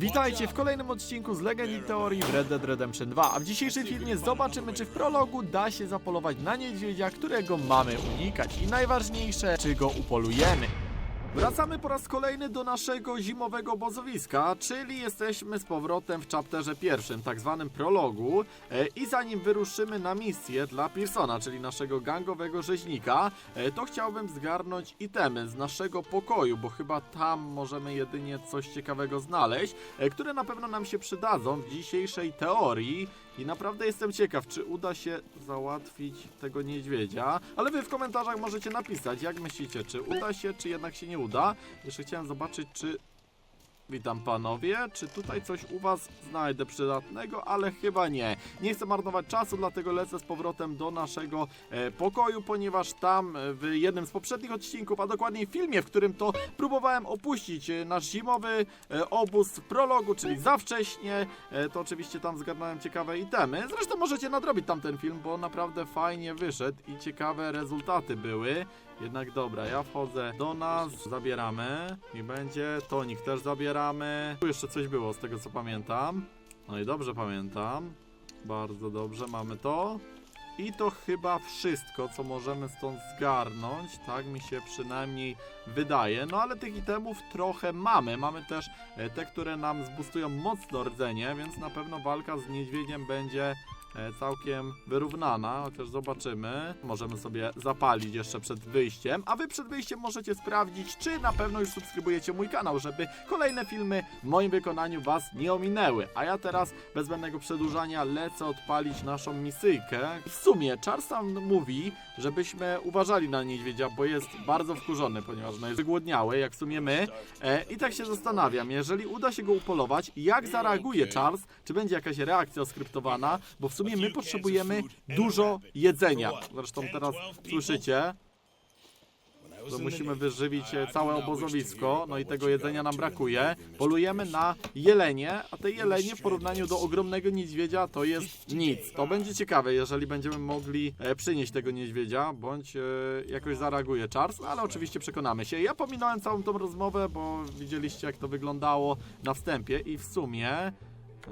Witajcie w kolejnym odcinku z Legend i Teorii w Red Dead Redemption 2, a w dzisiejszym filmie zobaczymy, czy w prologu da się zapolować na niedźwiedzia, którego mamy unikać i najważniejsze, czy go upolujemy. Wracamy po raz kolejny do naszego zimowego obozowiska, czyli jesteśmy z powrotem w chapterze pierwszym, tak zwanym prologu e, i zanim wyruszymy na misję dla Pearsona, czyli naszego gangowego rzeźnika, e, to chciałbym zgarnąć itemy z naszego pokoju, bo chyba tam możemy jedynie coś ciekawego znaleźć, e, które na pewno nam się przydadzą w dzisiejszej teorii i naprawdę jestem ciekaw, czy uda się załatwić tego niedźwiedzia, ale wy w komentarzach możecie napisać, jak myślicie, czy uda się, czy jednak się nie uda. Jeszcze chciałem zobaczyć, czy Witam panowie, czy tutaj coś u was znajdę przydatnego, ale chyba nie. Nie chcę marnować czasu, dlatego lecę z powrotem do naszego e, pokoju, ponieważ tam e, w jednym z poprzednich odcinków, a dokładniej w filmie, w którym to próbowałem opuścić e, nasz zimowy e, obóz w prologu, czyli za wcześnie, e, to oczywiście tam zgarnąłem ciekawe itemy. Zresztą możecie nadrobić tamten film, bo naprawdę fajnie wyszedł i ciekawe rezultaty były. Jednak dobra, ja wchodzę do nas, zabieramy i będzie tonik też zabieramy. Tu jeszcze coś było z tego co pamiętam. No i dobrze pamiętam. Bardzo dobrze, mamy to. I to chyba wszystko, co możemy stąd zgarnąć, tak mi się przynajmniej wydaje. No ale tych itemów trochę mamy. Mamy też e, te, które nam zbustują mocno rdzenie, więc na pewno walka z niedźwiedziem będzie całkiem wyrównana, chociaż zobaczymy. Możemy sobie zapalić jeszcze przed wyjściem, a wy przed wyjściem możecie sprawdzić, czy na pewno już subskrybujecie mój kanał, żeby kolejne filmy w moim wykonaniu was nie ominęły. A ja teraz bez zbędnego przedłużania lecę odpalić naszą misyjkę. W sumie Charles tam mówi, żebyśmy uważali na niedźwiedzia, bo jest bardzo wkurzony, ponieważ no jest wygłodniały, jak w sumie my. E, I tak się zastanawiam, jeżeli uda się go upolować, jak zareaguje Charles, czy będzie jakaś reakcja oskryptowana, bo w sumie my potrzebujemy dużo jedzenia. Zresztą teraz słyszycie, że musimy wyżywić całe obozowisko, no i tego jedzenia nam brakuje. Polujemy na jelenie, a te jelenie w porównaniu do ogromnego niedźwiedzia to jest nic. To będzie ciekawe, jeżeli będziemy mogli e, przynieść tego niedźwiedzia, bądź e, jakoś zareaguje Charles, no ale oczywiście przekonamy się. Ja pominąłem całą tą rozmowę, bo widzieliście jak to wyglądało na wstępie i w sumie...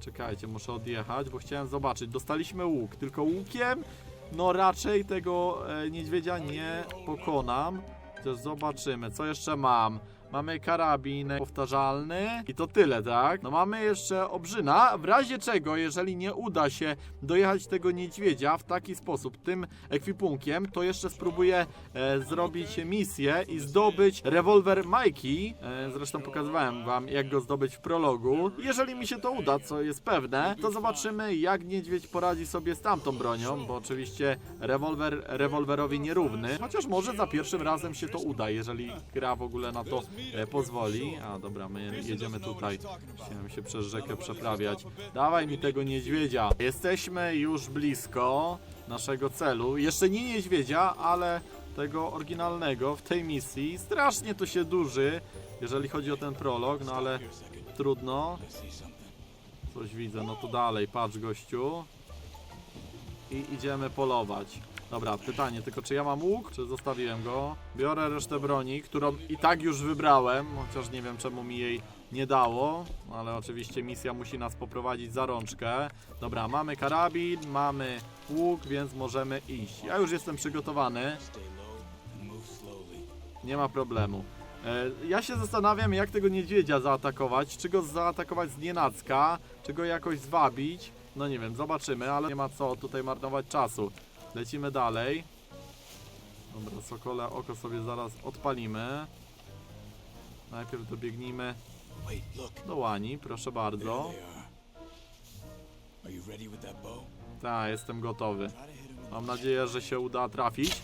Czekajcie, muszę odjechać, bo chciałem zobaczyć. Dostaliśmy łuk, tylko łukiem no raczej tego e, niedźwiedzia nie pokonam. Chociaż zobaczymy, co jeszcze mam. Mamy karabin powtarzalny i to tyle, tak? No mamy jeszcze obrzyna, w razie czego, jeżeli nie uda się dojechać tego niedźwiedzia w taki sposób, tym ekwipunkiem, to jeszcze spróbuję e, zrobić misję i zdobyć rewolwer Mikey. E, zresztą pokazywałem wam, jak go zdobyć w prologu. Jeżeli mi się to uda, co jest pewne, to zobaczymy, jak niedźwiedź poradzi sobie z tamtą bronią, bo oczywiście rewolwer rewolwerowi nierówny, chociaż może za pierwszym razem się to uda, jeżeli gra w ogóle na to pozwoli. A dobra, my jedziemy tutaj. Chciałem się przez rzekę przeprawiać. Dawaj mi tego niedźwiedzia. Jesteśmy już blisko naszego celu. Jeszcze nie niedźwiedzia, ale tego oryginalnego w tej misji. Strasznie to się duży, jeżeli chodzi o ten prolog, no ale trudno. Coś widzę, no to dalej, patrz gościu. I idziemy polować. Dobra, pytanie tylko, czy ja mam łuk, czy zostawiłem go? Biorę resztę broni, którą i tak już wybrałem, chociaż nie wiem czemu mi jej nie dało, ale oczywiście misja musi nas poprowadzić za rączkę. Dobra, mamy karabin, mamy łuk, więc możemy iść. Ja już jestem przygotowany. Nie ma problemu. E, Ja się zastanawiam, jak tego niedźwiedzia zaatakować. Czy go zaatakować z nienacka, czy go jakoś zwabić. No nie wiem, zobaczymy, ale nie ma co tutaj marnować czasu. Lecimy dalej. Dobra, sokole oko sobie zaraz odpalimy. Najpierw dobiegnijmy do łani, proszę bardzo. Tak, jestem gotowy. Mam nadzieję, że się uda trafić.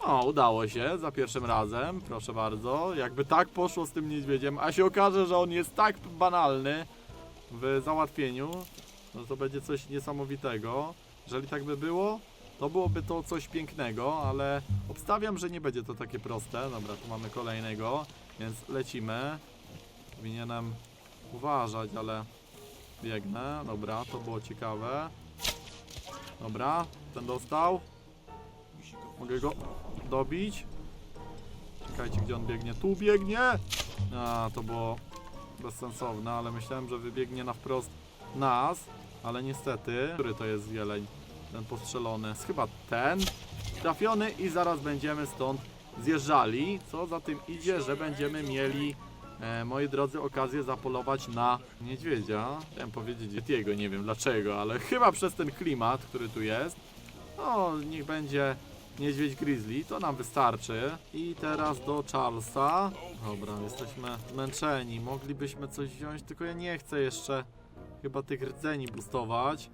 O, udało się za pierwszym razem, proszę bardzo. Jakby tak poszło z tym niedźwiedziem, a się okaże, że on jest tak banalny w załatwieniu, no to będzie coś niesamowitego. Jeżeli tak by było, to byłoby to coś pięknego, ale obstawiam, że nie będzie to takie proste. Dobra, tu mamy kolejnego, więc lecimy. Powinienem uważać, ale biegnę. Dobra, to było ciekawe. Dobra, ten dostał. Mogę go dobić. Czekajcie, gdzie on biegnie. Tu biegnie! A, to było bezsensowne, ale myślałem, że wybiegnie na wprost nas, ale niestety, który to jest jeleń? Ten postrzelony, jest chyba ten trafiony i zaraz będziemy stąd zjeżdżali, co za tym idzie, że będziemy mieli e, moi drodzy, okazję zapolować na niedźwiedzia. Chciałem powiedzieć Yetiego, nie wiem dlaczego, ale chyba przez ten klimat, który tu jest. No, niech będzie niedźwiedź grizzly, to nam wystarczy. I teraz do Charlesa. Dobra, jesteśmy zmęczeni, moglibyśmy coś wziąć, tylko ja nie chcę jeszcze chyba tych rdzeni boostować.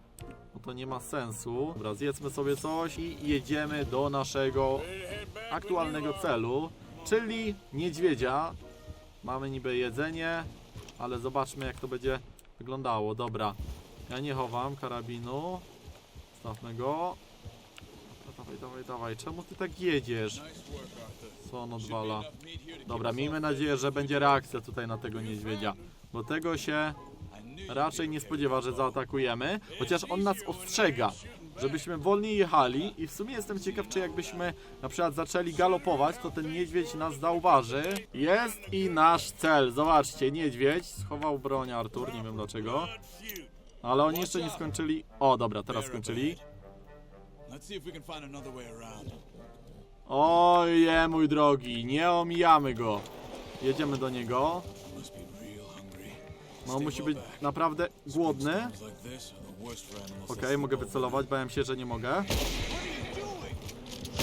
Bo to nie ma sensu. Dobra, zjedzmy sobie coś i jedziemy do naszego aktualnego celu, czyli niedźwiedzia. Mamy niby jedzenie, ale zobaczmy jak to będzie wyglądało. Dobra, ja nie chowam karabinu. Stawmy go. Dawaj, dawaj, dawaj. Czemu ty tak jedziesz? Co on odwala? Dobra, miejmy nadzieję, że będzie reakcja tutaj na tego niedźwiedzia. Bo tego się raczej nie spodziewa, że zaatakujemy. Chociaż on nas ostrzega, żebyśmy wolniej jechali. I w sumie jestem ciekaw, czy jakbyśmy na przykład zaczęli galopować, to ten niedźwiedź nas zauważy. Jest i nasz cel. Zobaczcie, niedźwiedź schował broń Artur, nie wiem dlaczego. Ale oni jeszcze nie skończyli. O, dobra, teraz skończyli. Oje, mój drogi, nie omijamy go. Jedziemy do niego. No, musi być naprawdę głodny. Okej, mogę wycelować, bałem się, że nie mogę.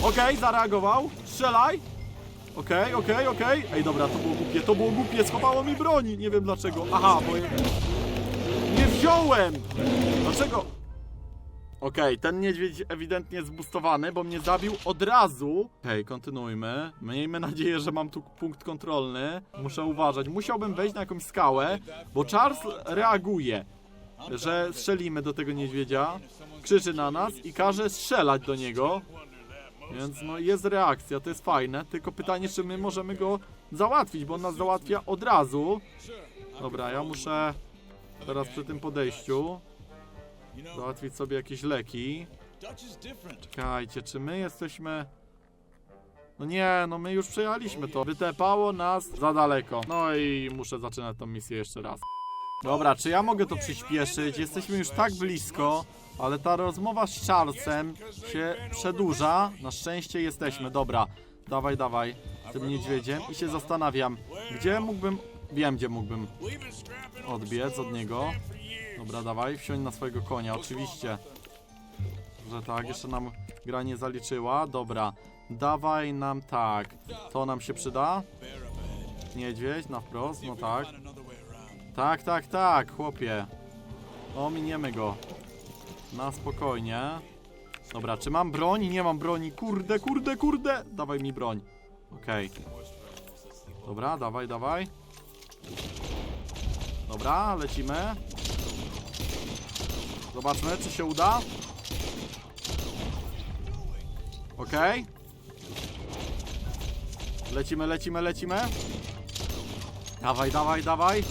Okej, zareagował. Strzelaj. Okej, okej, okej. Ej, dobra, to było głupie, to było głupie, schowało mi broni. Nie wiem dlaczego. Aha, bo... Nie wziąłem! Dlaczego? Okej, ten niedźwiedź ewidentnie zbustowany, bo mnie zabił od razu. Okej, kontynuujmy. Miejmy nadzieję, że mam tu punkt kontrolny. Muszę uważać. Musiałbym wejść na jakąś skałę, bo Charles reaguje że strzelimy do tego niedźwiedzia, krzyczy na nas i każe strzelać do niego. Więc no jest reakcja, to jest fajne, tylko pytanie czy my możemy go załatwić, bo on nas załatwia od razu. Dobra, ja muszę teraz przy tym podejściu załatwić sobie jakieś leki. Czekajcie, czy my jesteśmy... No nie, no my już przejechaliśmy to. Wytepało nas za daleko. No i muszę zaczynać tą misję jeszcze raz. Dobra, czy ja mogę to przyspieszyć? Jesteśmy już tak blisko, ale ta rozmowa z Charlesem się przedłuża. Na szczęście jesteśmy. Dobra, dawaj, dawaj. Z tym niedźwiedziem i się zastanawiam, gdzie mógłbym... Wiem, gdzie mógłbym odbiec od niego. Dobra, dawaj, wsiądź na swojego konia, oczywiście. Że tak, jeszcze nam gra nie zaliczyła. Dobra, dawaj nam tak. To nam się przyda? Niedźwiedź na wprost, no tak. Tak, tak, tak, chłopie. Ominiemy go. Na spokojnie. Dobra, czy mam broń? Nie mam broni. Kurde, kurde, kurde. Dawaj mi broń. Okej. Dobra, dawaj, dawaj. Dobra, lecimy. Zobaczmy, czy się uda. Okej. Lecimy, lecimy, lecimy. Dawaj, dawaj, dawaj.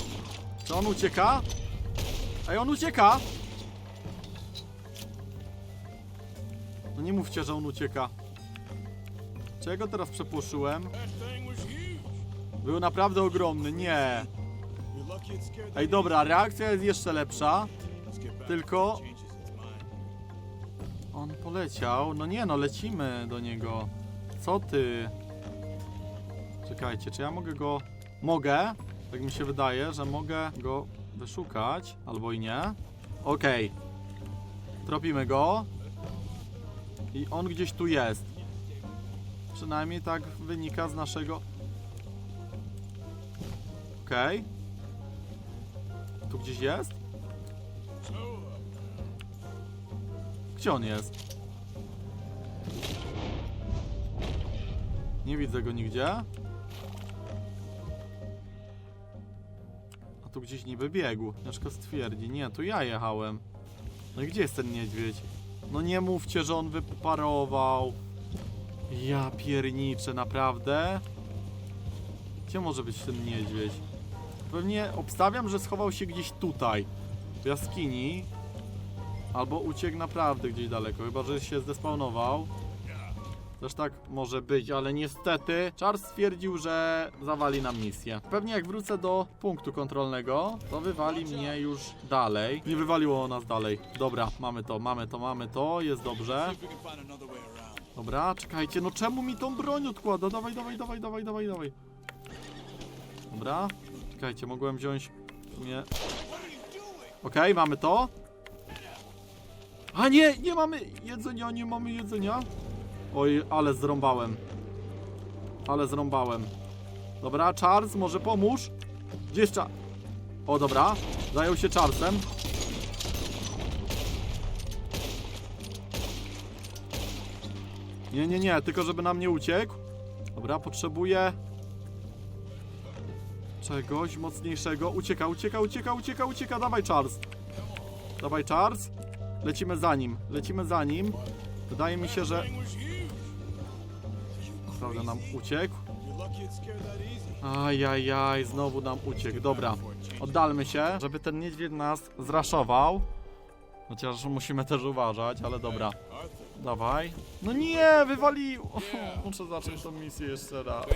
Czy on ucieka? Ej, on ucieka! No nie mówcie, że on ucieka. Czy ja go teraz przepłoszyłem? Był naprawdę ogromny, nie. Ej, dobra, reakcja jest jeszcze lepsza. Tylko on poleciał. No nie, no lecimy do niego. Co ty? Czekajcie, czy ja mogę go... Mogę. Tak mi się wydaje, że mogę go wyszukać. Albo i nie. Okej. Tropimy go. I on gdzieś tu jest. Przynajmniej tak wynika z naszego... Okej. Tu gdzieś jest? Gdzie on jest? Nie widzę go nigdzie. A tu gdzieś niby biegł. Ciężko stwierdzi. Nie, tu ja jechałem. No i gdzie jest ten niedźwiedź? No nie mówcie, że on wyparował. Ja pierniczę, naprawdę? Gdzie może być ten niedźwiedź? Pewnie obstawiam, że schował się gdzieś tutaj. W jaskini. Albo uciekł naprawdę gdzieś daleko, chyba że się zdespawnował. Też tak może być, ale niestety Charles stwierdził, że zawali nam misję. Pewnie jak wrócę do punktu kontrolnego, to wywali mnie już dalej. Nie wywaliło nas dalej. Dobra, mamy to, mamy to, mamy to, jest dobrze. Dobra, czekajcie, no czemu mi tą broń odkłada? Dawaj, dawaj, dawaj, dawaj, dawaj, dawaj. Dobra, czekajcie, mogłem wziąć w sumie... Okej, mamy to. A nie, nie mamy jedzenia, nie mamy jedzenia. Oj, ale zrąbałem. Ale zrąbałem. Dobra, Charles, może pomóż? Gdzie jest? O, dobra, zajął się Charlesem. Nie, nie, nie, tylko żeby nam nie uciekł. Dobra, potrzebuję czegoś mocniejszego. Ucieka, ucieka, ucieka, ucieka, ucieka. Dawaj, Charles. Dawaj, Charles. Lecimy za nim, lecimy za nim. Wydaje mi się, że... Prawda nam uciekł. Ajajaj, znowu nam uciekł. Dobra, oddalmy się, żeby ten niedźwiedź nas zraszował. Chociaż musimy też uważać, ale dobra. Dawaj. No nie, wywalił! Muszę zacząć tą misję jeszcze raz.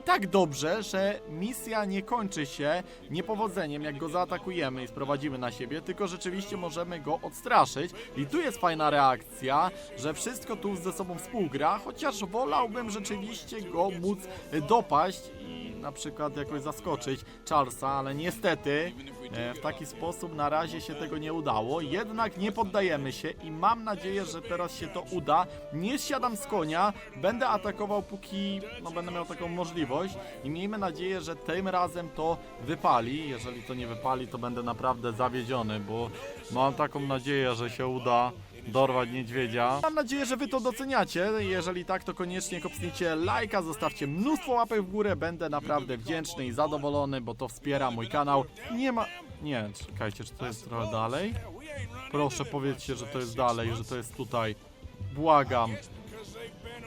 I tak dobrze, że misja nie kończy się niepowodzeniem, jak go zaatakujemy i sprowadzimy na siebie, tylko rzeczywiście możemy go odstraszyć. I tu jest fajna reakcja, że wszystko tu ze sobą współgra, chociaż wolałbym rzeczywiście go móc dopaść i na przykład jakoś zaskoczyć Charlesa, ale niestety e, w taki sposób na razie się tego nie udało. Jednak nie poddajemy się i mam nadzieję, że teraz się to uda. Nie zsiadam z konia, będę atakował póki no, będę miał taką możliwość i miejmy nadzieję, że tym razem to wypali. Jeżeli to nie wypali, to będę naprawdę zawiedziony, bo mam taką nadzieję, że się uda dorwać niedźwiedzia. Mam nadzieję, że wy to doceniacie. Jeżeli tak, to koniecznie kopnijcie lajka, zostawcie mnóstwo łapek w górę. Będę naprawdę wdzięczny i zadowolony, bo to wspiera mój kanał. Nie ma... Nie, czekajcie, czy to jest trochę dalej? Proszę, powiedzcie, że to jest dalej, że to jest tutaj. Błagam.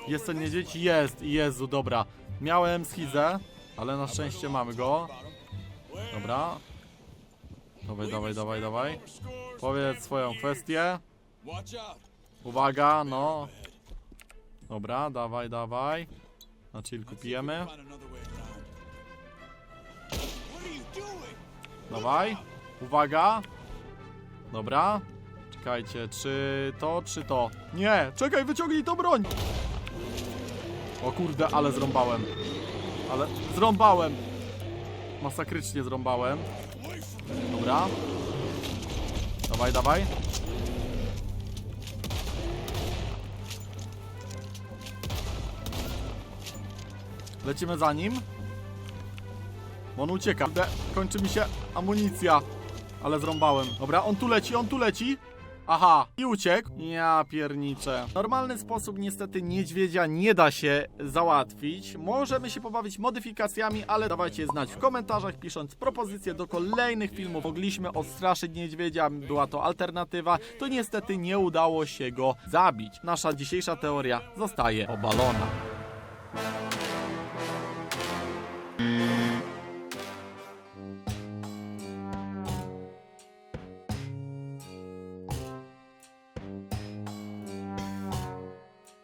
Jest ten niedźwiedź? Jest, Jezu, dobra. Miałem schizę, ale na szczęście mamy go. Dobra. Dawaj, dawaj, dawaj, dawaj. Powiedz swoją kwestię. Uwaga, no. Dobra, dawaj, dawaj. Na chillku pijemy. Dawaj. Uwaga. Dobra. Czekajcie, czy to, czy to? Nie, czekaj, wyciągnij tą broń. O kurde, ale zrąbałem. Ale zrąbałem. Masakrycznie zrąbałem. Dobra. Dawaj, dawaj. Lecimy za nim. Bo on ucieka. Kurde, kończy mi się amunicja. Ale zrąbałem. Dobra, on tu leci, on tu leci. Aha, i uciekł. Ja pierniczę. W normalny sposób niestety niedźwiedzia nie da się załatwić. Możemy się pobawić modyfikacjami, ale dawajcie znać w komentarzach, pisząc propozycje do kolejnych filmów. Mogliśmy odstraszyć niedźwiedzia, była to alternatywa. To niestety nie udało się go zabić. Nasza dzisiejsza teoria zostaje obalona.